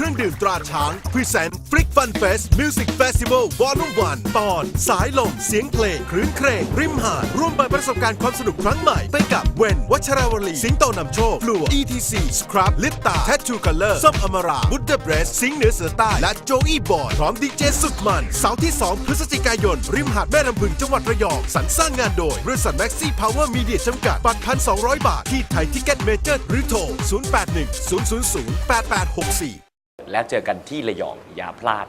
เครื่องดื่มตราช้าง Present Flick Fun Fest Music Festival Volume 1ตอน สายลม เสียงเพลงครื้นเครงริมหาดร่วมไปประสบการณ์ความสนุกครั้งใหม่ไปกับเวนวัชราวลี สิงโตนำโชคฟลัว ETC Scrub ลิปตา Tattoo Color ส้มอมราบุ d เด b เบรสสิงห์เหนือเสือใต้และโจอี้บอยพร้อมดีเจสุดมันเสาร์ที่ 2 พฤศจิกายน ริมหาดแม่ลำพึงจังหวัดระยองสรรสร้างงานโดยบริษัทแม็กซี่พาวเวอร์มีเดียจำกัดบัตรพันสองบาท ที่ไทยทิกเก็ตเมเจอร์หรือโทร 081 000 8864 แล้วเจอกันที่ระยองอย่าพลาด